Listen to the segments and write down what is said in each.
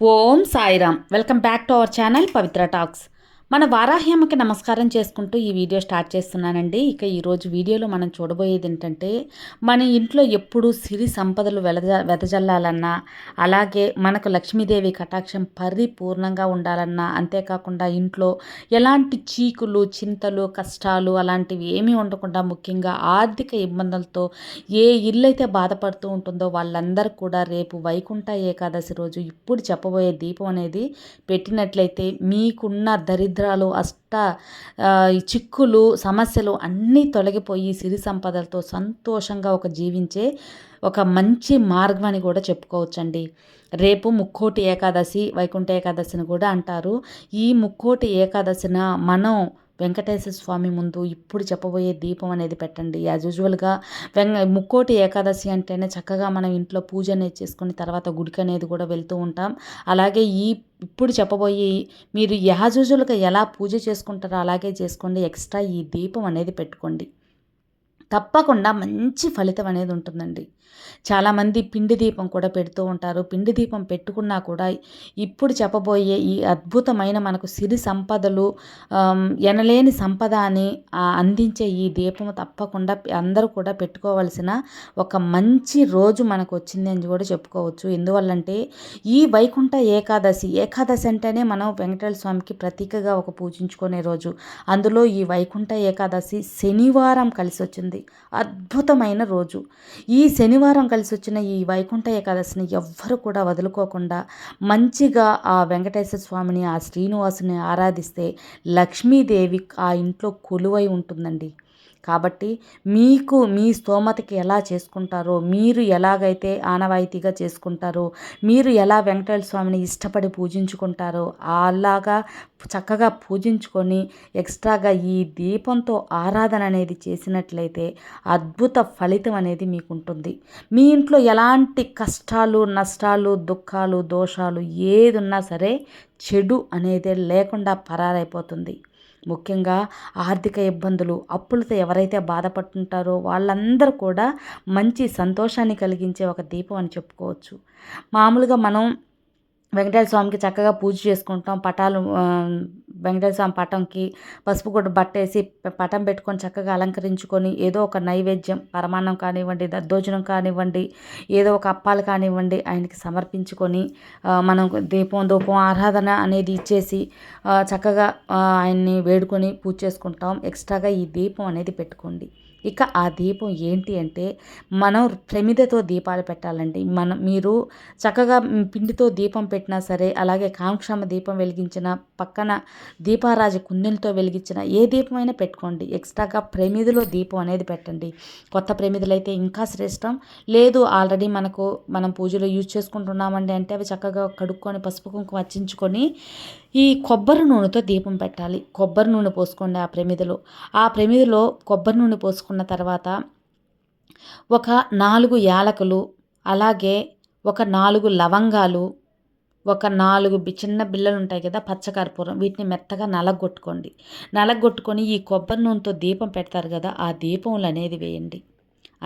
Om Sairam. Welcome back to our channel Pavitra talks. మన వారాహ్యమ్మకి నమస్కారం చేసుకుంటూ ఈ వీడియో స్టార్ట్ చేస్తున్నానండి. ఇక ఈరోజు వీడియోలో మనం చూడబోయేది ఏంటంటే మన ఇంట్లో ఎప్పుడు సిరి సంపదలు వెలజ వెదజల్లాలన్నా అలాగే మనకు లక్ష్మీదేవి కటాక్షం పరిపూర్ణంగా ఉండాలన్నా అంతేకాకుండా ఇంట్లో ఎలాంటి చీకులు చింతలు కష్టాలు అలాంటివి ఏమీ ఉండకుండా ముఖ్యంగా ఆర్థిక ఇబ్బందులతో ఏ ఇల్లు అయితే బాధపడుతూ ఉంటుందో వాళ్ళందరూ కూడా రేపు వైకుంఠ ఏకాదశి రోజు ఇప్పుడు చెప్పబోయే దీపం అనేది పెట్టినట్లయితే మీకున్న దరిద్ర దరిద్రాలు అష్ట చిక్కులు సమస్యలు అన్నీ తొలగిపోయి సిరి సంపదలతో సంతోషంగా ఒక జీవించే ఒక మంచి మార్గం అని కూడా చెప్పుకోవచ్చండి. రేపు ముక్కోటి ఏకాదశి వైకుంఠ ఏకాదశిని కూడా అంటారు. ఈ ముక్కోటి ఏకాదశిన మనం వెంకటేశ్వర స్వామి ముందు ఇప్పుడు చెప్పబోయే దీపం అనేది పెట్టండి. యాజ్ యూజువల్గా వెంగ ముక్కోటి ఏకాదశి అంటేనే చక్కగా మనం ఇంట్లో పూజ అనేది చేసుకుని తర్వాత గుడికి అనేది కూడా వెళ్తూ ఉంటాం. అలాగే ఈ ఇప్పుడు చెప్పబోయి మీరు యాజ్ యూజువల్గా ఎలా పూజ చేసుకుంటారో అలాగే చేసుకోండి. ఎక్స్ట్రా ఈ దీపం అనేది పెట్టుకోండి. తప్పకుండా మంచి ఫలితం అనేది ఉంటుందండి. చాలామంది పిండి దీపం కూడా పెడుతూ ఉంటారు. పిండి దీపం పెట్టుకున్నా కూడా ఇప్పుడు చెప్పబోయే ఈ అద్భుతమైన మనకు సిరి సంపదలు ఎనలేని సంపద అని అందించే ఈ దీపం తప్పకుండా అందరూ కూడా పెట్టుకోవాల్సిన ఒక మంచి రోజు మనకు వచ్చింది అని కూడా చెప్పుకోవచ్చు. ఎందువల్లంటే ఈ వైకుంఠ ఏకాదశి ఏకాదశి అంటేనే మనం వెంకటేశ్వర స్వామికి ప్రతీకగా ఒక పూజించుకునే రోజు. అందులో ఈ వైకుంఠ ఏకాదశి శనివారం కలిసి వచ్చింది. అద్భుతమైన రోజు. ఈ శనివారం కలిసి వచ్చిన ఈ వైకుంఠ ఏకాదశిని ఎవ్వరు కూడా వదులుకోకుండా మంచిగా ఆ వెంకటేశ్వర స్వామిని ఆ శ్రీనివాసుని ఆరాధిస్తే లక్ష్మీదేవి ఆ ఇంట్లో కొలువై ఉంటుందండి. కాబట్టి మీకు మీ స్తోమతకి ఎలా చేసుకుంటారో మీరు ఎలాగైతే ఆనవాయితీగా చేసుకుంటారో మీరు ఎలా వెంకటేశ్వర స్వామిని ఇష్టపడి పూజించుకుంటారో అలాగా చక్కగా పూజించుకొని ఎక్స్ట్రాగా ఈ దీపంతో ఆరాధన అనేది చేసినట్లయితే అద్భుత ఫలితం అనేది మీకు ఉంటుంది మీ ఇంట్లో ఎలాంటి కష్టాలు నష్టాలు దుఃఖాలు దోషాలు ఏది ఉన్నా సరే చెడు అనేది లేకుండా పరారైపోతుంది. ముఖ్యంగా ఆర్థిక ఇబ్బందులు అప్పులతో ఎవరైతే బాధపడుతుంటారో వాళ్ళందరూ కూడా మంచి సంతోషాన్ని కలిగించే ఒక దీపం అని చెప్పుకోవచ్చు. మామూలుగా మనం వెంకటేశ్వర స్వామికి చక్కగా పూజ చేసుకుంటాం. పటాలు వెంకటేశ్వర స్వామి పటంకి పసుపు గుడ్డ బట్టేసి పటం పెట్టుకొని చక్కగా అలంకరించుకొని ఏదో ఒక నైవేద్యం పరమాన్నం కానివ్వండి దద్దోజనం కానివ్వండి ఏదో ఒక అప్పాలు కానివ్వండి ఆయనకి సమర్పించుకొని మనం దీపం ధూపం ఆరాధన అనేది ఇచ్చేసి చక్కగా ఆయన్ని వేడుకొని పూజ చేసుకుంటాం. ఎక్స్ట్రాగా ఈ దీపం అనేది పెట్టుకోండి. ఇక ఆ దీపం ఏంటి అంటే మనం ప్రమిదతో దీపాలు పెట్టాలండి. మనం మీరు చక్కగా పిండితో దీపం పెట్టినా సరే అలాగే కాంక్షమ దీపం వెలిగించిన పక్కన దీపారాజు కుందెలతో వెలిగించిన ఏ దీపమైనా పెట్టుకోండి. ఎక్స్ట్రాగా ప్రమిదలో దీపం అనేది పెట్టండి. కొత్త ప్రమిదలు అయితే ఇంకా శ్రేష్టం. లేదు ఆల్రెడీ మనకు మనం పూజలో యూజ్ చేసుకుంటున్నామండి అంటే అవి చక్కగా కడుక్కొని పసుపు కుంకుమ వచ్చించుకొని ఈ కొబ్బరి నూనెతో దీపం పెట్టాలి. కొబ్బరి నూనె పోసుకోండి ఆ ప్రమిదలో. ఆ ప్రమిదలో కొబ్బరి నూనె పోసుకున్న తర్వాత ఒక నాలుగు యాలకులు అలాగే ఒక నాలుగు లవంగాలు ఒక నాలుగు చిన్న బిళ్ళలు ఉంటాయి కదా పచ్చకర్పూరం వీటిని మెత్తగా నలగొట్టుకోండి. నలగొట్టుకొని ఈ కొబ్బరి నూనెతో దీపం పెడతారు కదా ఆ దీపములు అనేది వేయండి.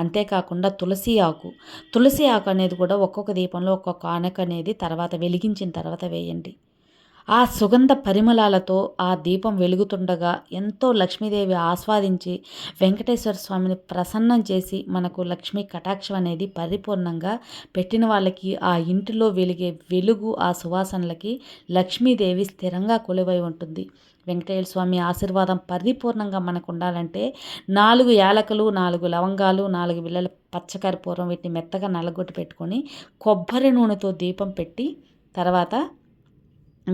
అంతేకాకుండా తులసి ఆకు. తులసి ఆకు అనేది కూడా ఒక్కొక్క దీపంలో ఒక్కొక్క ఆనక అనేది తర్వాత వెలిగించిన తర్వాత వేయండి. ఆ సుగంధ పరిమళాలతో ఆ దీపం వెలుగుతుండగా ఎంతో లక్ష్మీదేవి ఆస్వాదించి వెంకటేశ్వర స్వామిని ప్రసన్నం చేసి మనకు లక్ష్మీ కటాక్షం అనేది పరిపూర్ణంగా పెట్టిన వాళ్ళకి ఆ ఇంటిలో వెలిగే వెలుగు ఆ సువాసనలకి లక్ష్మీదేవి స్థిరంగా కొలువై ఉంటుంది. వెంకటేశ్వర స్వామి ఆశీర్వాదం పరిపూర్ణంగా మనకు ఉండాలంటే నాలుగు యాలకులు నాలుగు లవంగాలు నాలుగు బిళ్ళల పచ్చకర్పూరం వీటిని మెత్తగా నలగొట్టి పెట్టుకొని కొబ్బరి నూనెతో దీపం పెట్టి తర్వాత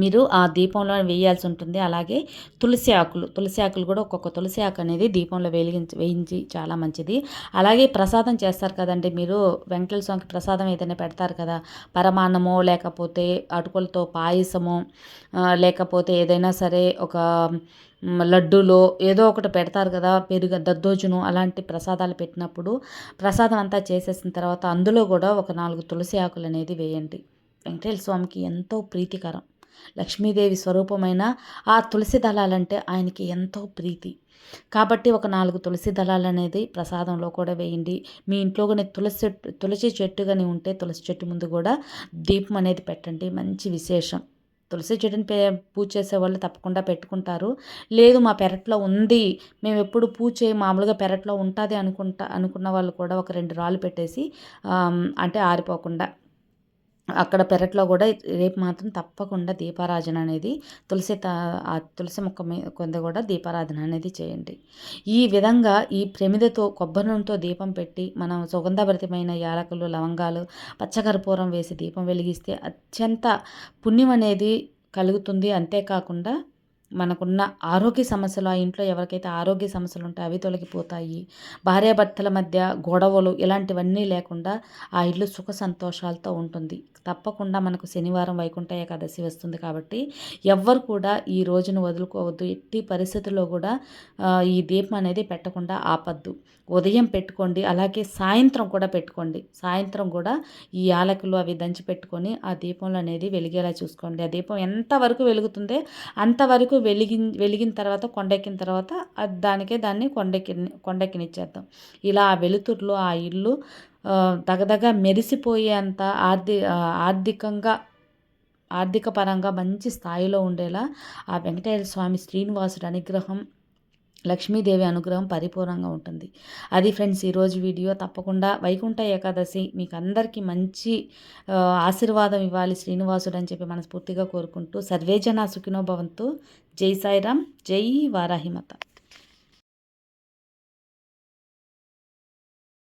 మీరు ఆ దీపంలో వేయాల్సి ఉంటుంది. అలాగే తులసి ఆకులు తులసి ఆకులు కూడా ఒక్కొక్క తులసి ఆకు అనేది దీపంలో వెలిగించి వేయించి చాలా మంచిది. అలాగే ప్రసాదం చేస్తారు కదండి మీరు. వెంకటేశ్వర స్వామికి ప్రసాదం ఏదైనా పెడతారు కదా. పరమాన్నమో లేకపోతే అటుకులతో పాయసము లేకపోతే ఏదైనా సరే ఒక లడ్డూలో ఏదో ఒకటి పెడతారు కదా. పెరుగు దద్దోజును అలాంటి ప్రసాదాలు పెట్టినప్పుడు ప్రసాదం అంతా చేసేసిన తర్వాత అందులో కూడా ఒక నాలుగు తులసి ఆకులు అనేది వేయండి. వెంకటేశ్వర స్వామికి ఎంతో ప్రీతికరం. లక్ష్మీదేవి స్వరూపమైన ఆ తులసి దళాలంటే ఆయనకి ఎంతో ప్రీతి. కాబట్టి ఒక నాలుగు తులసి దళాలు అనేది ప్రసాదంలో కూడా వేయండి. మీ ఇంట్లో కానీ తులసి చెట్టు తులసి చెట్టు కానీ ఉంటే తులసి చెట్టు ముందు కూడా దీపం అనేది పెట్టండి. మంచి విశేషం. తులసి చెట్టుని పే పూజ చేసే వాళ్ళు తప్పకుండా పెట్టుకుంటారు. లేదు మా పెరట్లో ఉంది. మేము ఎప్పుడు పూజ చేయి మామూలుగా పెరట్లో ఉంటుంది అనుకుంటా అనుకున్న వాళ్ళు కూడా ఒక రెండు రాళ్ళు పెట్టేసి అంటే ఆరిపోకుండా అక్కడ పెరట్లో కూడా రేపు మాత్రం తప్పకుండా దీపారాధన అనేది తులసి ఆ తులసి మొక్క మీద కొంత కూడా దీపారాధన అనేది చేయండి. ఈ విధంగా ఈ ప్రమిదతో కొబ్బరి నూనెతో దీపం పెట్టి మనం సుగంధభరితమైన యాలకులు లవంగాలు పచ్చకర్పూరం వేసి దీపం వెలిగిస్తే అత్యంత పుణ్యం అనేది కలుగుతుంది. అంతేకాకుండా మనకున్న ఆరోగ్య సమస్యలు ఆ ఇంట్లో ఎవరికైతే ఆరోగ్య సమస్యలు ఉంటాయో అవి తొలగిపోతాయి. భార్యాభర్తల మధ్య గొడవలు ఇలాంటివన్నీ లేకుండా ఆ ఇల్లు సుఖ సంతోషాలతో ఉంటుంది. తప్పకుండా మనకు శనివారం వైకుంఠ ఏకాదశి వస్తుంది కాబట్టి ఎవ్వరు కూడా ఈ రోజును వదులుకోవద్దు. ఎట్టి పరిస్థితుల్లో కూడా ఈ దీపం అనేది పెట్టకుండా ఆపద్దు. ఉదయం పెట్టుకోండి అలాగే సాయంత్రం కూడా పెట్టుకోండి. సాయంత్రం కూడా ఈ యాలకులు అవి దంచి పెట్టుకొని ఆ దీపంలో అనేది వెలిగేలా చూసుకోండి. ఆ దీపం ఎంతవరకు వెలుగుతుందే అంతవరకు వెలిగి వెలిగిన తర్వాత కొండెక్కిన తర్వాత దానికే దాన్ని కొండెక్కి కొండెక్కినిచ్చేద్దాం ఇలా ఆ వెలుతురులో ఆ ఇల్లు దగదగ మెరిసిపోయేంత ఆర్థి ఆర్థికంగా ఆర్థిక పరంగా మంచి స్థాయిలో ఉండేలా ఆ వెంకటేశ్వర స్వామి శ్రీనివాసుడు అనుగ్రహం లక్ష్మీదేవి అనుగ్రహం పరిపూర్ణంగా ఉంటుంది. అది ఫ్రెండ్స్ ఈరోజు వీడియో తప్పకుండా వైకుంఠ ఏకాదశి మీకు అందరికీ మంచి ఆశీర్వాదం ఇవ్వాలి శ్రీనివాసుడు అని చెప్పి మనస్ఫూర్తిగా కోరుకుంటూ సర్వేజన సుఖినోభవంతో జై సాయిరామ్ జై వారాహిమత.